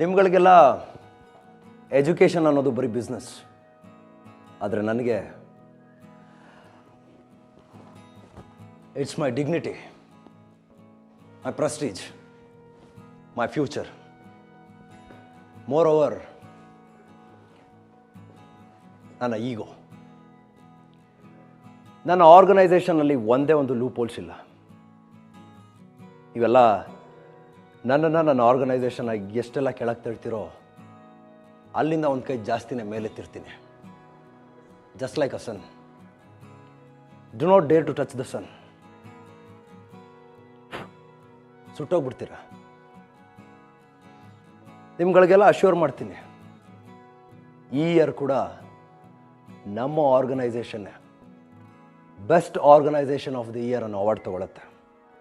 ನಿಮ್ಗಳಿಗೆಲ್ಲ education ಅನ್ನೋದು ಬರೀ business ಆದರೆ ನನಗೆ it's my dignity my prestige my future moreover ನನ್ನ ಈಗೋ ನನ್ನ ಆರ್ಗನೈಸೇಷನಲ್ಲಿ ಒಂದೇ ಒಂದು ಲೂಪ್ ಹೋಲ್ಸಿಲ್ಲ ಇವೆಲ್ಲ ನನ್ನನ್ನು ನನ್ನ ಆರ್ಗನೈಸೇಷನ್ ಎಷ್ಟೆಲ್ಲ ಕೆಳಗೆ ತಳ್ತಿರೋ, ಅಲ್ಲಿಂದ ಒಂದು ಕೈ ಜಾಸ್ತಿನೇ ಮೇಲೆತ್ತಿರ್ತೀನಿ just like a sun do not dare to touch the sun ಸುಟ್ಟೋಗ್ಬಿಡ್ತೀರ? ನಿಮ್ಗಳಿಗೆಲ್ಲ ಅಶ್ಯೂರ್ ಮಾಡ್ತೀನಿ. ಈ ಇಯರ್ ಕೂಡ ನಮ್ಮ ಆರ್ಗನೈಸೇಷನ್ನೇ best organisation of the year ಅನ್ನೋ ಅವಾರ್ಡ್ ತಗೊಳತ್ತೆ.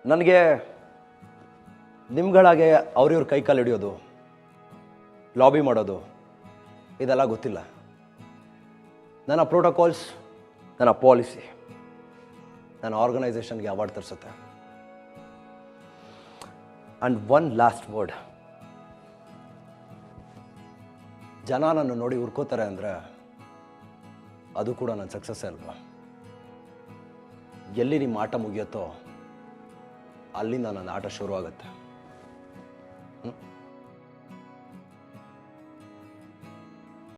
ನನಗೆ ನಿಮ್ಗಳಾಗೆ ಅವ್ರಿವ್ರ ಕೈ ಕಾಲು ಹಿಡಿಯೋದು, ಲಾಬಿ ಮಾಡೋದು, ಇದೆಲ್ಲ ಗೊತ್ತಿಲ್ಲ. ನನ್ನ ಪ್ರೋಟೋಕಾಲ್ಸ್, ನನ್ನ ಪಾಲಿಸಿ, ನನ್ನ ಆರ್ಗನೈಸೇಷನ್ಗೆ award ತರಿಸುತ್ತೆ. And one last word. ಜನ ನನ್ನ ನೋಡಿ ಹುರ್ಕೋತಾರೆ ಅಂದರೆ ಅದು ಕೂಡ ನನ್ನ ಸಕ್ಸಸ್ ಅಲ್ವಾ? ಎಲ್ಲಿ ನಿಮ್ಮ ಆಟ ಮುಗಿಯುತ್ತೋ ಅಲ್ಲಿಂದ ನನ್ನ ಆಟ ಶುರುವಾಗುತ್ತೆ. 응?